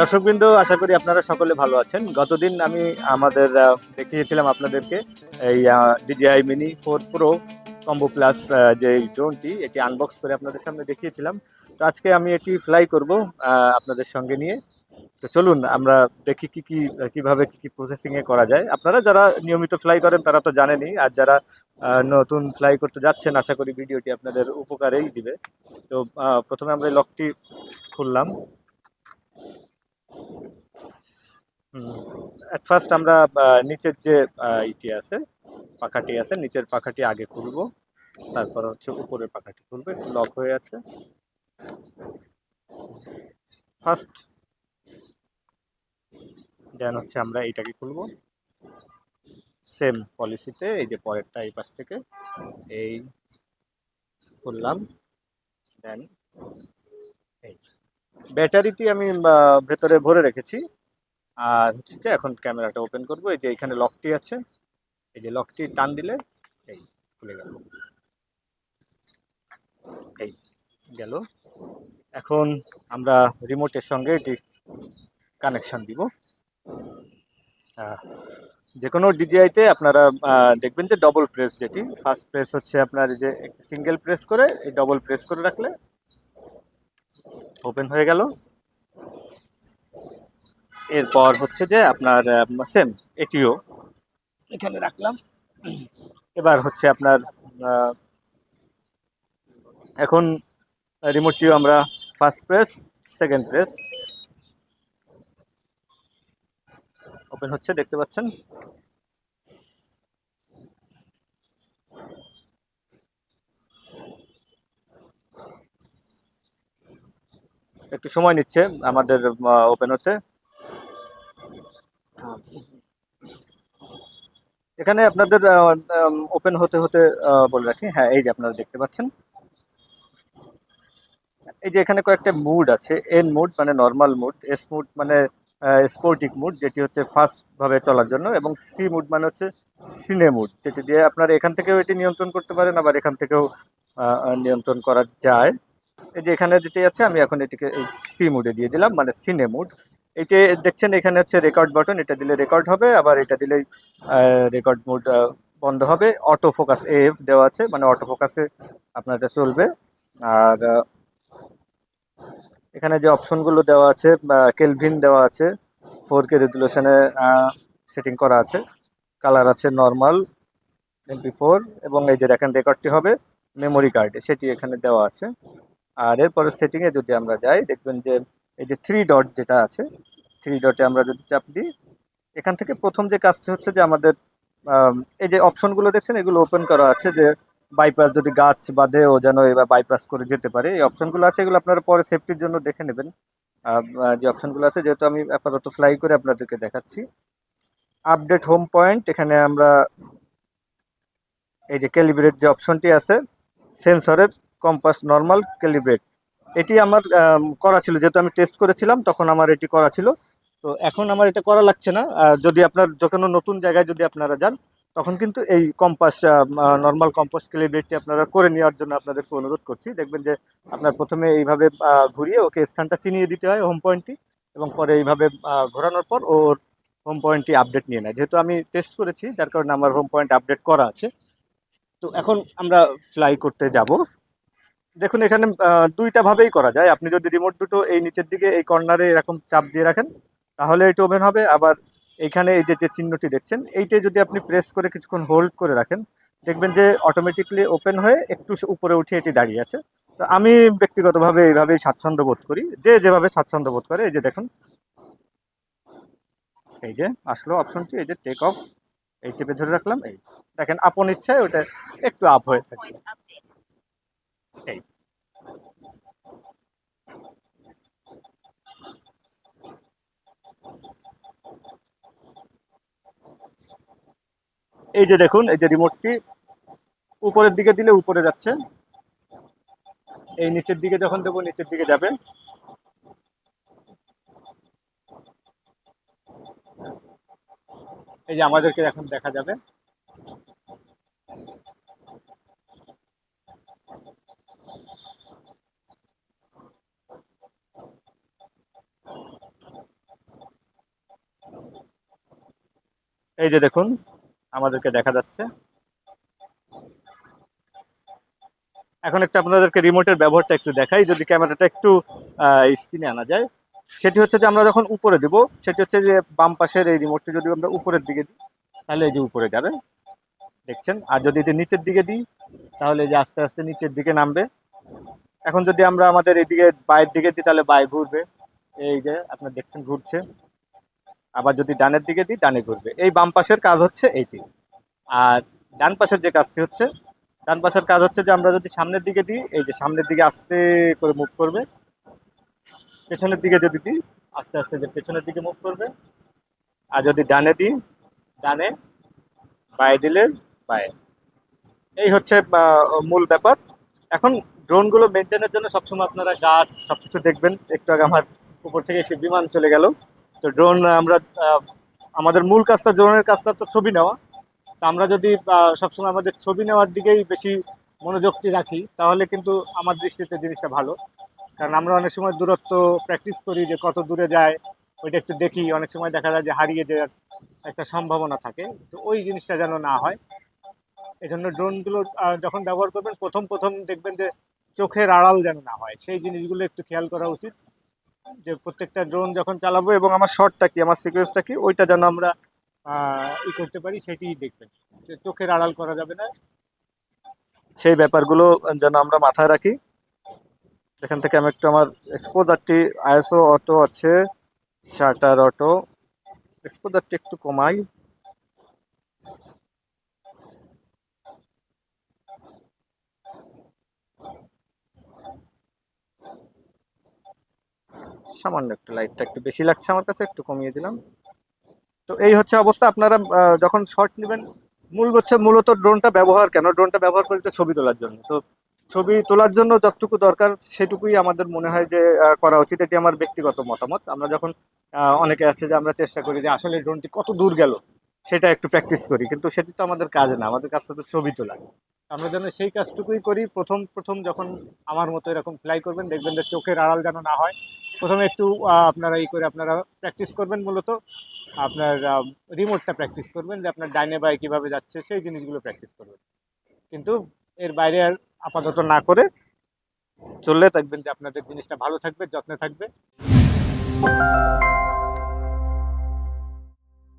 দর্শকবৃন্দ, আশা করি আপনারা সকলে ভালো আছেন। গতদিন আমি আমাদের দেখিয়েছিলাম আপনাদেরকে এই DJI mini four pro combo plus যে ড্রোনটি এটি আনবক্স করে আপনাদের সামনে দেখিয়েছিলাম। তো আজকে আমি এটি ফ্লাই করব আপনাদের সঙ্গে নিয়ে। তো চলুন, আমরা দেখি কি কি, কীভাবে কী, কি প্রসেসিং এ করা যায়। আপনারা যারা নিয়মিত ফ্লাই করেন, তারা তো জানেনই। আর যারা নতুন ফ্লাই করতে যাচ্ছেন, আশা করি ভিডিওটি আপনাদের উপকারেই দিবে। তো প্রথমে আমরা এই লকটি খুললাম। অ্যাট ফার্স্ট আমরা নিচের যে ইটি আছে, পাখাটি আছে, নিচের পাখাটি আগে খুলবো। তারপর হচ্ছে উপরের পাখাটি খুলবে, একটু লক হয়ে আছে। ফার্স্ট দেন হচ্ছে আমরা এইটাকে খুলবো। সেম পলিসিতে এই যে পরেরটা এই পাশ থেকে এই খুললাম দেন এই। ব্যাটারিটি আমি ভেতরে ভরে রেখেছি। আর হচ্ছে যে এখন ক্যামেরাটা ওপেন করব এই যে এখানে লকটি আছে এই যে লকটি টান দিলে এই খুলে গেল। এই গেল। এখন আমরা রিমোটের সঙ্গে এটি কানেকশন দিব। আহ, যে কোনো ডিজিআইতে আপনারা দেখবেন যে ডবল প্রেস যেটি। ফার্স্ট প্রেস হচ্ছে আপনার যে সিঙ্গেল প্রেস করে, এই ডবল প্রেস করে রাখলে ওপেন হয়ে গেল। এরপর হচ্ছে যে আপনার সেম এটিও এখানে রাখলাম। এবার হচ্ছে আপনার এখন রিমোটটিও আমরা first press second press open হচ্ছে, দেখতে পাচ্ছেন? একটু সময় নিচ্ছে আমাদের ওপেন হতে। এখানে আপনাদের ওপেন হতে হতে বলে রাখি। হ্যাঁ এই যে আপনারা দেখতে পাচ্ছেন। এই যে এখানে কয়েকটা মুড আছে, এন মুড মানে নর্মাল মুড এস মুড মানে স্পোর্টিক মুড যেটি হচ্ছে ফাস্ট ভাবে চলার জন্য, এবং সি মুড মানে হচ্ছে সিনে মুড যেটি দিয়ে আপনারা এখান থেকেও এটি নিয়ন্ত্রণ করতে পারেন, আবার এখান থেকেও নিয়ন্ত্রণ করা যায়। এই যে এখানে যেটি আছে, আমি এখন এটিকে সি মুডে দিয়ে দিলাম মানে সিনে মুড এই যে দেখছেন, এখানে হচ্ছে রেকর্ড বাটন এটা দিলে রেকর্ড হবে, আবার এটা দিলে রেকর্ড মোড বন্ধ হবে। অটো ফোকাস এফ দেওয়া আছে মানে অটো ফোকাসে আপনার চলবে। আর এখানে যে অপশনগুলো দেওয়া আছে কেলভিন দেওয়া আছে ফোর কে রেজুলেশনে সেটিং করা আছে। কালার আছে নর্মাল এমপি ফোর এবং এই যে দেখেন রেকর্ডটি হবে মেমোরি কার্ডে সেটি এখানে দেওয়া আছে। আর এরপরে সেটিংয়ে যদি আমরা যাই, দেখবেন যে এই যে থ্রি ডট যেটা আছে থ্রি ডটে আমরা যদি চাপ দিই, এখান থেকে প্রথম যে কাজটি হচ্ছে যে আমাদের এই যে অপশনগুলো দেখছেন, এগুলো ওপেন করা আছে যে বাইপাস যদি গাছ বাঁধে ও যেন এবার বাইপাস করে যেতে পারে, এই অপশনগুলো আছে, এগুলো আপনারা পরে সেফটির জন্য দেখে নেবেন। যে অপশনগুলো আছে, যেহেতু আমি আপাতত ফ্লাই করে আপনাদেরকে দেখাচ্ছি। আপডেট হোম পয়েন্ট এখানে আমরা এই যে ক্যালিব্রেট যে অপশনটি আছে সেন্সরের কম্পাস নর্মাল ক্যালিব্রেট এটি আমার করা ছিল, যেহেতু আমি টেস্ট করেছিলাম, তখন আমার এটি করা ছিল। তো এখন আমার এটা করা লাগছে না। যদি আপনার যে কোনো নতুন জায়গায় যদি আপনারা যান তখন কিন্তু এই কম্পাস নর্মাল কম্পাস ক্যালিব্রেটটি আপনারা করে নেওয়ার জন্য আপনাদেরকে অনুরোধ করছি। দেখবেন যে আপনার প্রথমে এইভাবে ঘুরিয়ে ওকে স্থানটা চিনিয়ে দিতে হয় হোম পয়েন্টটি এবং পরে এইভাবে ঘোরানোর পর ওর হোম পয়েন্টটি আপডেট নিয়ে নেয়। যেহেতু আমি টেস্ট করেছি, যার কারণে আমার হোম পয়েন্ট আপডেট করা আছে। তো এখন আমরা ফ্লাই করতে যাব। দেখুন এখানে দুইটা ভাবেই করা যায়। আপনি যদি রিমোট দুটো এই নিচের দিকে, এই কর্নারে এরকম চাপ দিয়ে রাখেন, তাহলে এটা ওভেন হবে। আবার এইখানে এই যে যে চিহ্নটি দেখছেন, এইটাই যদি আপনি প্রেস করে কিছুক্ষণ হোল্ড করে রাখেন, দেখবেন যে অটোমেটিকলি ওপেন হয়ে একটু উপরে উঠে এটি দাঁড়িয়ে আছে। তো আমি ব্যক্তিগতভাবে এইভাবেই স্বাচ্ছন্দ্য বোধ করি। যে যেভাবে স্বাচ্ছন্দ্য বোধ করে, এই যে দেখুন। এই যে, আসলো অপশনটি এই যে টেক অফ এই চেপে ধরে রাখলাম, এই। দেখেন, আপন ইচ্ছায় ওটা একটু আপ হয়ে থাকে। এই যে দেখুন, এই যে রিমোটটি উপরের দিকে দিলে উপরে যাচ্ছে। এই নিচের দিকে যখন দেবো, নিচের দিকে যাবে। এই যে আমাদেরকে এখন দেখা যাবে। এই যে দেখুন আমাদেরকে দেখা যাচ্ছে। এখন একটু আপনাদেরকে রিমোটের ব্যবহারটা একটু দেখাই, যদি ক্যামেরাটা একটু স্ক্রিনে আনা যায়। সেটি হচ্ছে যে আমরা যখন উপরে দিব, সেটি হচ্ছে যে বাম পাশের এই রিমোটটি যদি আমরা উপরের দিকে দিই, তাহলে এই যে উপরে যাবে, দেখছেন? আর যদি এটি নিচের দিকে দিই, তাহলে যে আস্তে আস্তে নিচের দিকে নামবে। এখন যদি আমরা আমাদের এইদিকে বাইরের দিকে দিই, তাহলে বাই ঘুরবে। এই যে আপনার দেখছেন, ঘুরছে। আবার যদি ডানের দিকে দিই, ডানে ঘুরবে। এই বাম পাশের কাজ হচ্ছে এইটি। আর ডান পাশের যে কাজটি হচ্ছে, ডান পাশের কাজ হচ্ছে যে আমরা যদি সামনের দিকে দিই, এই যে সামনের দিকে আস্তে করে মুভ করবে, পেছনের দিকে যদি দিই, আস্তে আস্তে যে পেছনের দিকে মুভ করবে, আর যদি ডানে দিই, ডানে, বায়ে দিলে বায়ে। এই হচ্ছে মূল ব্যাপার। এখন ড্রোনগুলো মেনটেনের জন্য সবসময় আপনারা গার্ড সবকিছু দেখবেন। একটু আগে আমার উপর থেকে একটি বিমান চলে গেল। তো ড্রোন আমরা আমাদের মূল কাজটা ড্রোনের কাজটা তো ছবি নেওয়া। তো আমরা যদি সবসময় আমাদের ছবি নেওয়ার দিকেই বেশি মনোযোগটি রাখি, তাহলে কিন্তু আমার দৃষ্টিতে জিনিসটা ভালো। কারণ আমরা অনেক সময় দূরত্ব প্র্যাকটিস করি যে কত দূরে যায়, ওইটা একটু দেখি। অনেক সময় দেখা যায় যে হারিয়ে যাওয়ার একটা সম্ভাবনা থাকে। তো ওই জিনিসটা যেন না হয়। এই জন্য ড্রোনগুলো যখন ব্যবহার করবেন, প্রথম প্রথম দেখবেন যে চোখের আড়াল যেন না হয়। সেই জিনিসগুলো একটু খেয়াল করা উচিত। যে প্রত্যেকটা ড্রোন যখন চালাবো এবং আমার শর্টটা কি, আমার সিকোয়েন্সটা কি, ওইটা যেন আমরা ই করতে পারি, সেটিই দেখবেন। চোখের আড়াল করা যাবে না। সেই ব্যাপারগুলো যেন আমরা মাথায় রাখি। এখান থেকে আমি একটু আমার এক্সপোজারটি আইএসও অটো আছে শাটার অটো এক্সপোজারটি একটু কমাই। সামান্য একটু লাইটটা একটু বেশি লাগছে আমার কাছে, একটু কমিয়ে দিলাম। তো এই হচ্ছে অবস্থা, আপনারা যখন শর্ট নেবেন, মূল হচ্ছে মূলত ড্রোনটা ব্যবহার কেন? ড্রোনটা ব্যবহার করি তো ছবি তোলার জন্য। তো ছবি তোলার জন্য যতটুকু দরকার, সেটুকুই আমাদের মনে হয় যে করা উচিত। এটি আমার ব্যক্তিগত মতামত। আমরা যখন অনেকে আছে যে, আমরা চেষ্টা করি যে, আসলে ড্রোনটি কত দূর গেল, সেটা একটু প্র্যাকটিস করি। কিন্তু সেটি তো আমাদের কাজ না। আমাদের কাজটা তো ছবি তোলা। আমরা যেন সেই কাজটুকুই করি। প্রথম প্রথম যখন আমার মতো এরকম ফ্লাই করবেন, দেখবেন যে চোখের আড়াল যেন না হয়। প্রথমে একটু আপনারা এই করে আপনারা প্র্যাকটিস করবেন মূলত। আপনার রিমোটটা প্র্যাকটিস করবেন, যে আপনার ডাইনে বাই কীভাবে যাচ্ছে, সেই জিনিসগুলো প্র্যাকটিস করবেন। কিন্তু এর বাইরে আর আপাতত না করে চললে থাকবেন যে আপনাদের জিনিসটা ভালো থাকবে, যত্নে থাকবে।